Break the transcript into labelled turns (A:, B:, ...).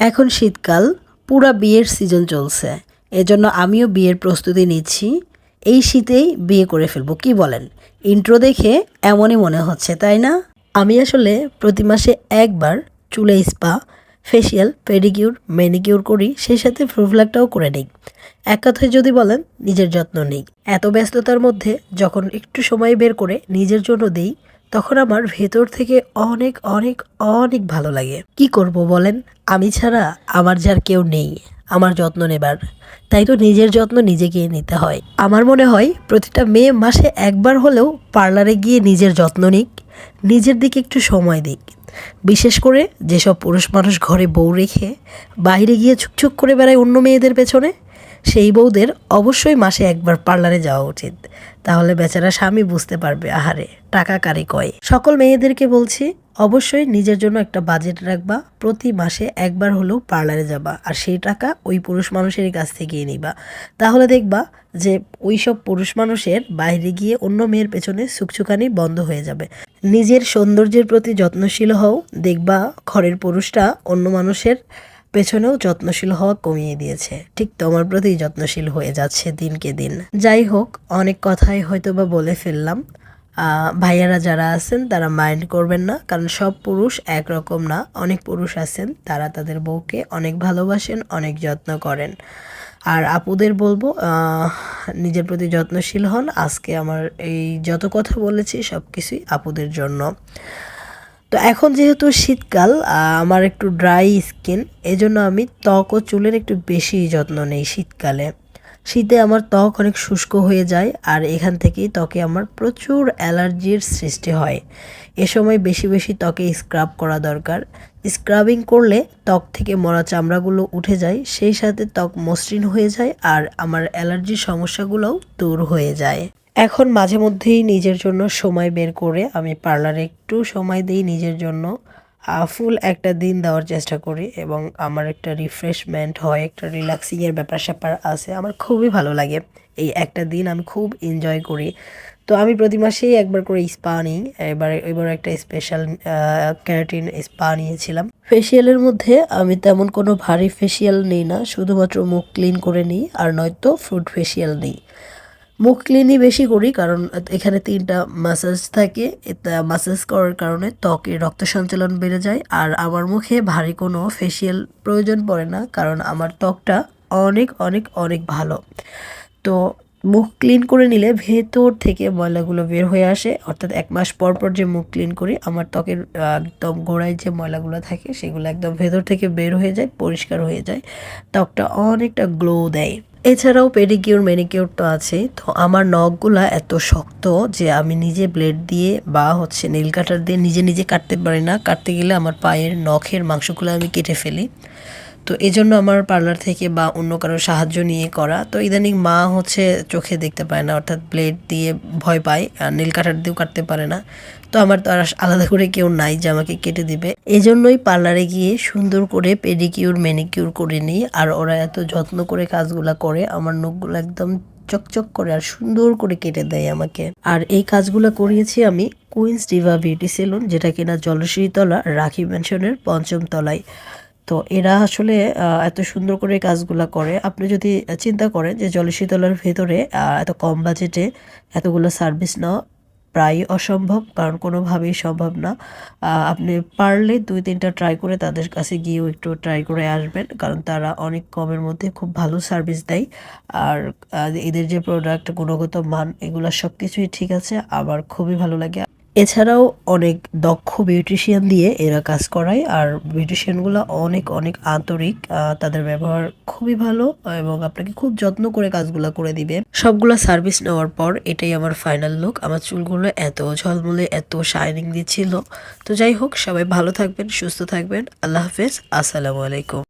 A: এখন শীতকাল, পুরা বিয়ের সিজন চলছে। এজন্য আমিও বিয়ের প্রস্তুতি নিচ্ছি। এই শীতেই বিয়ে করে ফেলব, কি বলেন? ইন্ট্রো দেখে এমনই মনে হচ্ছে, তাই না? আমি আসলে প্রতি মাসে একবার চুলে স্পা ফেসিয়াল পেডিকিউর ম্যানিকিউর করি, সেই সাথে ফ্রুফ্ল্যাগটাও করে নিই। এক কথায় যদি বলেন, নিজের যত্ন নেই। এত ব্যস্ততার মধ্যে যখন একটু সময় বের করে নিজের জন্য দিই তখন আমার ভেতর থেকে অনেক অনেক অনেক ভালো লাগে। কি করব বলেন? আমি ছাড়া আমার যার কেউ নেই, আমার যত্ন নেবার। তাই তো নিজের যত্ন নিজেকে নিতে হয়। আমার মনে হয় প্রতিটা মেয়ে মাসে একবার হলেও পার্লারে গিয়ে নিজের যত্ন নিক, নিজের দিকে একটু সময় দিক। বিশেষ করে যেসব পুরুষ মানুষ ঘরে বউ রেখে বাইরে গিয়ে ছুকছুক করে বেড়ায় অন্য মেয়েদের পেছনে সেই বউদের অবশ্যই মাসে একবার পার্লারে যাওয়া উচিত। তাহলে বেচারা স্বামী বুঝতে পারবে, আহারে, টাকা কারে কয়। সকল মেয়েদেরকে বলছি, অবশ্যই নিজের জন্য একটা বাজেট রাখবা, প্রতি মাসে একবার হলেও পার্লারে যাবা, আর সেই টাকা ওই পুরুষ মানুষের কাছ থেকেই নিবা। তাহলে দেখবা যে ওই সব পুরুষ মানুষের বাইরে গিয়ে অন্য মেয়ের পেছনে সুকচুকানি বন্ধ হয়ে যাবে। নিজের সৌন্দর্যের প্রতি যত্নশীল হও, দেখবা ঘরের পুরুষটা অন্য মানুষের পেছনেও যত্নশীল হওয়া কমিয়ে দিয়েছে। ঠিক তোমার প্রতি যত্নশীল হয়ে যাচ্ছে দিনকে দিন। যাই হোক, অনেক কথাই হয়তো বা বলে ফেললাম। ভাইয়ারা যারা আছেন, তারা মাইন্ড করবেন না, কারণ সব পুরুষ একরকম না। অনেক পুরুষ আছেন, তারা তাদের বউকে অনেক ভালোবাসেন, অনেক যত্ন করেন। আর আপুদের বলব নিজের প্রতি যত্নশীল হন। আজকে আমার এই যত কথা বলেছি সব কিছুই আপুদের জন্য। তো এখন যেহেতু শীতকাল আমার একটু ড্রাই স্কিন এজন্য আমি ত্বক ও চুলের একটু বেশি যত্ন নেই শীতকালে। শীতে আমার ত্বক অনেক শুষ্ক হয়ে যায়, আর এখান থেকেই ত্বকে আমার প্রচুর অ্যালার্জির সৃষ্টি হয়। এ সময় বেশি বেশি ত্বকে স্ক্রাব করা দরকার। স্ক্রাবিং করলে ত্বক থেকে মরা চামড়াগুলো উঠে যায়, সেই সাথে ত্বক মসৃণ হয়ে যায়, আর আমার অ্যালার্জির সমস্যাগুলোও দূর হয়ে যায়। এখন মাঝে মধ্যেই নিজের জন্য সময় বের করে আমি পার্লারে একটু সময় দিই নিজের জন্য ফুল একটা দিন দেওয়ার চেষ্টা করি এবং আমার একটা রিফ্রেশমেন্ট হয়, একটা রিল্যাক্সিংয়ের ব্যাপার স্যাপার আছে, আমার খুবই ভালো লাগে। এই একটা দিন আমি খুব এনজয় করি। তো আমি প্রতি মাসেই একবার করে স্পা নিই, এবার এবার একটা স্পেশাল ক্যারাটিন স্পা নিয়েছিলাম। ফেসিয়ালের মধ্যে আমি তেমন কোনো ভারী ফেসিয়াল নিই না, শুধুমাত্র মুখ ক্লিন করে নিই আর নয়তো ফ্রুট ফেসিয়াল নিই মুখ ক্লিনই বেশি করি, কারণ এখানে তিনটা মাসাজ থাকে। মাসাজ করার কারণে ত্বকে রক্ত সঞ্চালন বেড়ে যায়। আর আমার মুখে ভারী কোনো ফেসিয়াল প্রয়োজন পড়ে না, কারণ আমার ত্বকটা অনেক অনেক অনেক ভালো। তো মুখ ক্লিন করে নিলে ভেতর থেকে ময়লাগুলো বের হয়ে আসে। অর্থাৎ এক মাস পর পর যে মুখ ক্লিন করি, আমার ত্বকের একদম গোড়ায় যে ময়লাগুলো থাকে, সেগুলো একদম ভেতর থেকে বের হয়ে যায়, পরিষ্কার হয়ে যায়। ত্বকটা অনেকটা গ্লো দেয়। এছাড়াও পেডিকিউর ম্যানিকিউর তো আছে। তো আমার নখগুলা এত শক্ত যে আমি নিজে ব্লেড দিয়ে বা হচ্ছে নীল কাটার দিয়ে নিজে নিজে কাটতে পারি না। কাটতে গেলে আমার পায়ের নখের মাংসগুলো আমি কেটে ফেলি। তো এই জন্য আমার পার্লার থেকে বা অন্য কারোর সাহায্য নিয়ে করা। তো ইদানিং মা হচ্ছে চোখে দেখতে পায় না, অর্থাৎ ব্লেড দিয়ে ভয় পায়, আর নীল কাটার দিয়েও কাটতে পারে না। তো আমার তো আর আলাদা করে কেউ নাই যে আমাকে কেটে দিবে। এজন্যই পার্লারে গিয়ে সুন্দর করে পেডিকিউর ম্যানিকিউর করে নিই, আর ওরা এত যত্ন করে কাজগুলা করে, আমার নখগুলো একদম চকচক করে আর সুন্দর করে কেটে দেয় আমাকে। আর এই কাজগুলো করিয়েছি আমি কুইন্স ডিভা বিউটি সেলুন যেটা কিনা জলশ্রীতলা রাখি ম্যানশনের পঞ্চম তলায়। তো এরা আসলে এত সুন্দর করে কাজগুলো করে। আপনি যদি চিন্তা করেন যে জলশীতলার ভেতরে এত কম বাজেটে এতগুলো সার্ভিস নেওয়া প্রায় অসম্ভব, কারণ কোনোভাবেই সম্ভব না। আপনি পারলে দুই তিনটা ট্রাই করে তাদের কাছে গিয়েও একটু ট্রাই করে আসবেন, কারণ তারা অনেক কমের মধ্যে খুব ভালো সার্ভিস দেয়। আর এদের যে প্রোডাক্ট গুণগত মান, এগুলো সব কিছুই ঠিক আছে। আমার খুবই ভালো লাগে। এছাড়াও অনেক দক্ষ বিউটিশিয়ান দিয়ে এরা কাজ করায়, আর বিউটিশিয়ানগুলো অনেক অনেক আন্তরিক তাদের ব্যবহার খুবই ভালো এবং আপনাকে খুব যত্ন করে কাজগুলো করে দিবে। সবগুলা সার্ভিস নেওয়ার পর এটাই আমার ফাইনাল লুক আমার চুলগুলো এত ঝলমলে, এত শাইনিং দিচ্ছিল। তো যাই হোক, সবাই ভালো থাকবেন, সুস্থ থাকবেন। আল্লাহ হাফেজ। আসসালামু আলাইকুম।